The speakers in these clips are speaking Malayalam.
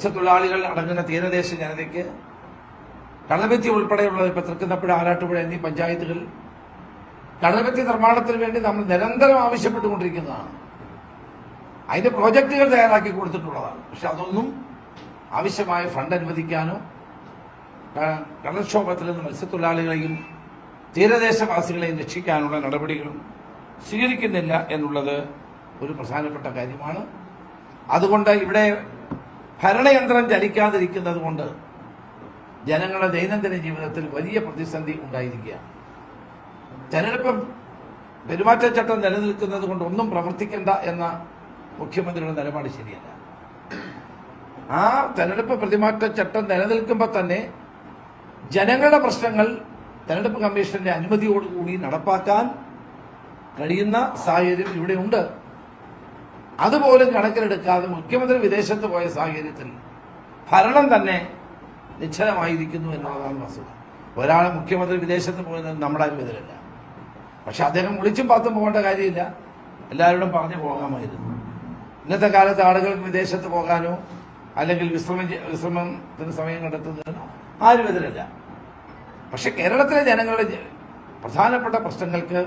മത്സ്യത്തൊഴിലാളികൾ അടങ്ങുന്ന തീരദേശ ജനതയ്ക്ക് കടൽഭിത്തി ഉൾപ്പെടെയുള്ള തൃക്കുന്നപ്പുഴ ആരാട്ടുപുഴ എന്നീ പഞ്ചായത്തുകൾ കടൽഭിത്തി നിർമ്മാണത്തിന് വേണ്ടി നമ്മൾ നിരന്തരം ആവശ്യപ്പെട്ടുകൊണ്ടിരിക്കുന്നതാണ്. അതിന്റെ പ്രോജക്റ്റുകൾ തയ്യാറാക്കി കൊടുത്തിട്ടുള്ളതാണ്. പക്ഷെ അതൊന്നും ആവശ്യമായ ഫണ്ട് അനുവദിക്കാനോ കടൽക്ഷോഭത്തിൽ നിന്ന് മത്സ്യത്തൊഴിലാളികളെയും തീരദേശവാസികളെയും രക്ഷിക്കാനുള്ള നടപടികളും സ്വീകരിക്കുന്നില്ല എന്നുള്ളത് ഒരു പ്രധാനപ്പെട്ട കാര്യമാണ്. അതുകൊണ്ട് ഇവിടെ ഭരണയന്ത്രം ചലിക്കാതിരിക്കുന്നത് കൊണ്ട് ജനങ്ങളുടെ ദൈനംദിന ജീവിതത്തിൽ വലിയ പ്രതിസന്ധി ഉണ്ടായിരിക്കുകയാണ്. തെരഞ്ഞെടുപ്പ് പെരുമാറ്റച്ചട്ടം നിലനിൽക്കുന്നത് കൊണ്ട് ഒന്നും പ്രവർത്തിക്കേണ്ട എന്ന മുഖ്യമന്ത്രിയുടെ നിലപാട് ശരിയല്ല. ആ തെരഞ്ഞെടുപ്പ് പെരുമാറ്റച്ചട്ടം നിലനിൽക്കുമ്പോൾ തന്നെ ജനങ്ങളുടെ പ്രശ്നങ്ങൾ തെരഞ്ഞെടുപ്പ് കമ്മീഷന്റെ അനുമതിയോടുകൂടി നടപ്പാക്കാൻ കഴിയുന്ന സാഹചര്യം ഇവിടെയുണ്ട്. അതുപോലും കണക്കിലെടുക്കാതെ മുഖ്യമന്ത്രി വിദേശത്ത് പോയ സാഹചര്യത്തിൽ ഭരണം തന്നെ നിശ്ചലമായിരിക്കുന്നു എന്നുള്ളതാണ് വസ്തുത. ഒരാൾ മുഖ്യമന്ത്രി വിദേശത്ത് പോയത് നമ്മുടെ എതിരല്ല പക്ഷെ അദ്ദേഹം വിളിച്ചും പാത്തും പോകേണ്ട കാര്യമില്ല. എല്ലാവരോടും പറഞ്ഞു പോകാമായിരുന്നു. ഇന്നത്തെ കാലത്ത് ആളുകൾക്ക് വിദേശത്ത് പോകാനോ അല്ലെങ്കിൽ വിശ്രമം വിശ്രമത്തിന് സമയം കണ്ടെത്തുന്നതിനോ ആരും എതിരല്ല. പക്ഷെ കേരളത്തിലെ ജനങ്ങളുടെ പ്രധാനപ്പെട്ട പ്രശ്നങ്ങൾക്ക്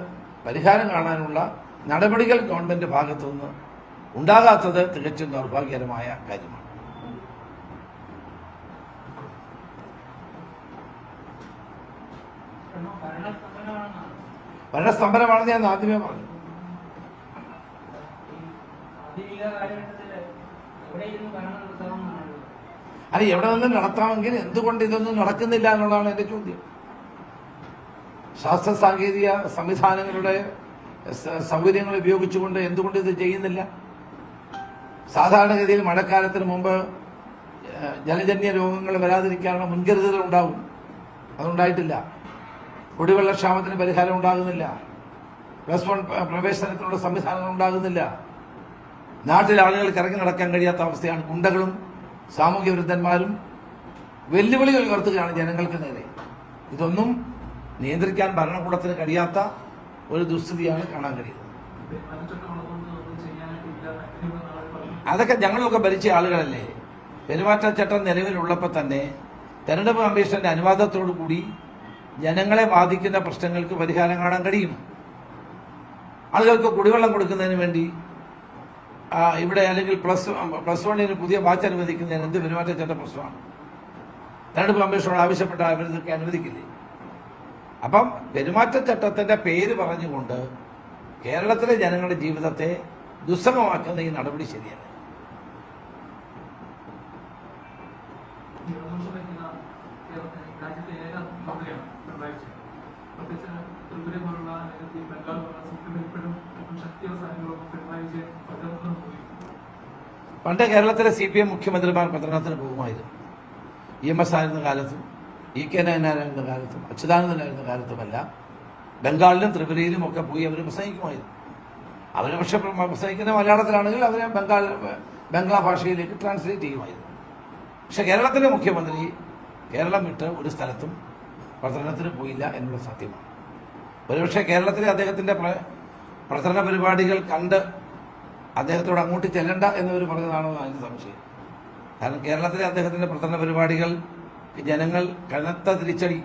പരിഹാരം കാണാനുള്ള നടപടികൾ ഗവൺമെന്റ് ഭാഗത്തു നിന്ന് ഉണ്ടാകാത്തത് തികച്ചും ദൗർഭാഗ്യകരമായ കാര്യമാണ്. ഭരണസ്തംഭനമാണെന്ന് ഞാൻ ആദ്യമേ പറഞ്ഞു. അല്ല എവിടെ നിന്നും നടത്താമെങ്കിൽ എന്തുകൊണ്ട് ഇതൊന്നും നടക്കുന്നില്ല എന്നുള്ളതാണ് എന്റെ ചോദ്യം. ശാസ്ത്ര സാങ്കേതിക സംവിധാനങ്ങളുടെ സൗകര്യങ്ങൾ ഉപയോഗിച്ചുകൊണ്ട് എന്തുകൊണ്ട് ഇത് ചെയ്യുന്നില്ല? സാധാരണഗതിയിൽ മഴക്കാലത്തിന് മുമ്പ് ജലജന്യ രോഗങ്ങൾ വരാതിരിക്കാനുള്ള മുൻകരുതലുകൾ ഉണ്ടാവും. അതുണ്ടായിട്ടില്ല. കുടിവെള്ളക്ഷാമത്തിന് പരിഹാരം ഉണ്ടാകുന്നില്ല. പ്ലസ് വൺ പ്രവേശനത്തിനുള്ള സംവിധാനങ്ങൾ ഉണ്ടാകുന്നില്ല. നാട്ടിലെ ആളുകൾക്ക് ഇറങ്ങി നടക്കാൻ കഴിയാത്ത അവസ്ഥയാണ് ഗുണ്ടകളും സാമൂഹ്യ വിരുദ്ധന്മാരും വെല്ലുവിളികൾ ഉയർത്തുകയാണ് ജനങ്ങൾക്ക് നേരെ. ഇതൊന്നും നിയന്ത്രിക്കാൻ ഭരണകൂടത്തിന് കഴിയാത്ത ഒരു ദുസ്ഥിതിയാണ് കാണാൻ കഴിയുന്നത്. അതൊക്കെ ഞങ്ങളൊക്കെ ഭരിച്ച ആളുകളല്ലേ? പെരുമാറ്റച്ചട്ടം നിലവിലുള്ളപ്പോൾ തന്നെ തെരഞ്ഞെടുപ്പ് കമ്മീഷന്റെ അനുവാദത്തോടു കൂടി ജനങ്ങളെ ബാധിക്കുന്ന പ്രശ്നങ്ങൾക്ക് പരിഹാരം കാണാൻ കഴിയും. ആളുകൾക്ക് കുടിവെള്ളം കൊടുക്കുന്നതിന് വേണ്ടി ഇവിടെ അല്ലെങ്കിൽ പ്ലസ് പ്ലസ് വണ്ണിന് പുതിയ ബാച്ച് അനുവദിക്കുന്നതിന് എന്ത് പെരുമാറ്റച്ചട്ട പ്രശ്നമാണ്? തെരഞ്ഞെടുപ്പ് കമ്മീഷനോട് ആവശ്യപ്പെട്ട അവരിതൊക്കെ അനുവദിക്കില്ലേ? അപ്പം പെരുമാറ്റച്ചട്ടത്തിന്റെ പേര് പറഞ്ഞുകൊണ്ട് കേരളത്തിലെ ജനങ്ങളുടെ ജീവിതത്തെ ദുസ്സമമാക്കുന്ന ഈ നടപടി ശരിയല്ല. രാജ്യത്തെ ഏക മന്ത്രിയാണ് പിണറായി വിജയൻ. പ്രത്യേകിച്ച് ത്രിപുര പോലുള്ള അല്ലെങ്കിൽ ബംഗാൾ പോലുള്ള സിക്കിമിൽ ഇപ്പോഴും ശക്തി ശക്തിയുള്ള സാധനങ്ങളൊന്നും പിണറായി വിജയൻ പണ്ട് കേരളത്തിലെ സി പി എം മുഖ്യമന്ത്രിമാർ പ്രചരണത്തിന് പോകുമായിരുന്നു. ഇ എം എസ് ആയിരുന്ന കാലത്തും ഇ കെ നായനായിരുന്ന കാലത്തും അച്യുതാനന്ദനായിരുന്ന കാലത്തുമെല്ലാം ബംഗാളിലും ത്രിപുരയിലും ഒക്കെ പോയി അവർ പ്രസംഗിക്കുമായിരുന്നു. അവർ പക്ഷെ പ്ര- പ്രസംഗിക്കുന്ന മലയാളത്തിലാണെങ്കിൽ അവരെ ബംഗാൾ ബംഗ്ലാ ഭാഷയിലേക്ക് ട്രാൻസ്ലേറ്റ് ചെയ്യുമായിരുന്നു. പക്ഷെ കേരളത്തിലെ മുഖ്യമന്ത്രി കേരളം വിട്ട് ഒരു സ്ഥലത്തും പ്രചരണത്തിന് പോയില്ല എന്നുള്ള സത്യമാണ് ഒരുപക്ഷെ കേരളത്തിലെ അദ്ദേഹത്തിന്റെ പ്ര- പ്രചരണ പരിപാടികൾ കണ്ട് അദ്ദേഹത്തോട് അങ്ങോട്ട് ചെല്ലണ്ട എന്നവർ പറഞ്ഞതാണോ അതിന് സംശയം കാരണം കേരളത്തിലെ അദ്ദേഹത്തിന്റെ പ്രചരണ പരിപാടികൾ ജനങ്ങൾ കനത്ത തിരിച്ചടി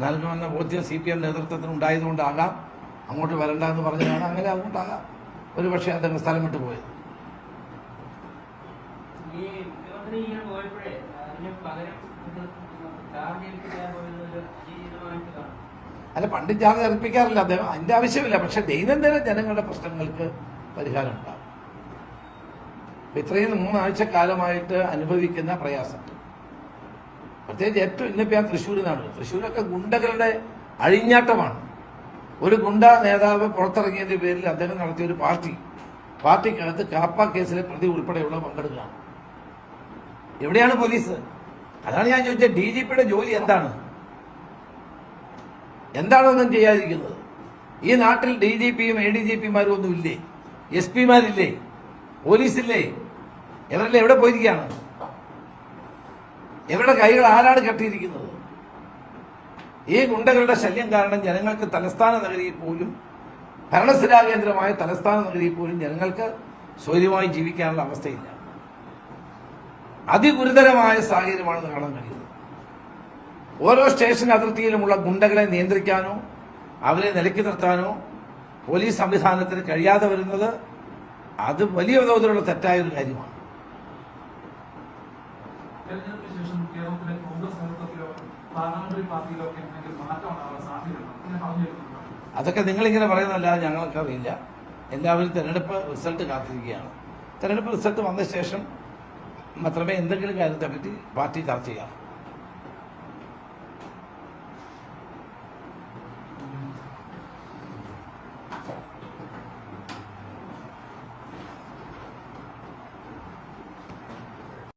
നൽകുമെന്ന ബോധ്യം സി പി എം നേതൃത്വത്തിന് ഉണ്ടായതുകൊണ്ടാകാം അങ്ങോട്ട് വരണ്ട എന്ന് പറഞ്ഞതാണ് അങ്ങനെ അങ്ങോട്ടാകാം ഒരുപക്ഷെ അദ്ദേഹം സ്ഥലം വിട്ടു പോയത് ഈ പോയപ്പോഴേ അതിന് പകരം അല്ല പണ്ട് ജാതി അർപ്പിക്കാറില്ല. അദ്ദേഹം അതിന്റെ ആവശ്യമില്ല. പക്ഷെ ദൈനംദിന ജനങ്ങളുടെ പ്രശ്നങ്ങൾക്ക് പരിഹാരം ഉണ്ടാകും. ഇത്രയും മൂന്നാഴ്ച കാലമായിട്ട് അനുഭവിക്കുന്ന പ്രയാസം. പ്രത്യേകിച്ച് ഏറ്റവും ഇന്നിപ്പോ ഞാൻ തൃശ്ശൂരിനാണ് തൃശ്ശൂരൊക്കെ ഗുണ്ടകളുടെ അഴിഞ്ഞാട്ടമാണ്. ഒരു ഗുണ്ട നേതാവ് പുറത്തിറങ്ങിയതിന്റെ പേരിൽ അദ്ദേഹം നടത്തിയ ഒരു പാർട്ടി. പാർട്ടിക്കകത്ത് കാപ്പ കേസിലെ പ്രതി ഉൾപ്പെടെയുള്ള പങ്കെടുക്കുകയാണ്. എവിടെയാണ് പോലീസ്? അതാണ് ഞാൻ ചോദിച്ചത് ഡി ജി പിയുടെ ജോലി എന്താണ്? എന്താണൊന്നും ചെയ്യാതിരിക്കുന്നത്? ഈ നാട്ടിൽ ഡി ജി പിയും എ ഡി ജി പിമാരും ഒന്നും ഇല്ലേ? എസ് പിമാരില്ലേ? പോലീസില്ലേ? ഇവരെല്ലാം എവിടെ പോയിരിക്കുകയാണ്? ഇവരുടെ കൈകൾ ആരാണ് കെട്ടിയിരിക്കുന്നത്? ഈ ഗുണ്ടകളുടെ ശല്യം കാരണം ജനങ്ങൾക്ക് തലസ്ഥാന നഗരിയിൽ പോലും ഭരണസ്ഥിരാകേന്ദ്രമായ തലസ്ഥാന നഗരിയിൽ പോലും ജനങ്ങൾക്ക് സ്വൈര്യമായി ജീവിക്കാനുള്ള അവസ്ഥയില്ല. അതിഗുരുതരമായ സാഹചര്യമാണ് കാണാൻ കഴിയുന്നത്. ഓരോ സ്റ്റേഷൻ അതിർത്തിയിലുമുള്ള ഗുണ്ടകളെ നിയന്ത്രിക്കാനോ അവരെ നിലക്കി നിർത്താനോ പോലീസ് സംവിധാനത്തിന് കഴിയാതെ വരുന്നത് അത് വലിയ തോതിലുള്ള തെറ്റായ ഒരു കാര്യമാണ്. അതൊക്കെ നിങ്ങളിങ്ങനെ പറയുന്നതല്ലാതെ ഞങ്ങൾക്ക് അറിയില്ല എല്ലാവരും തെരഞ്ഞെടുപ്പ് റിസൾട്ട് കാത്തിരിക്കുകയാണ്. തെരഞ്ഞെടുപ്പ് റിസൾട്ട് വന്ന ശേഷം മാത്രമേ എന്തെങ്കിലും കാര്യത്തെപ്പറ്റി പാർട്ടി ചർച്ച ചെയ്യാം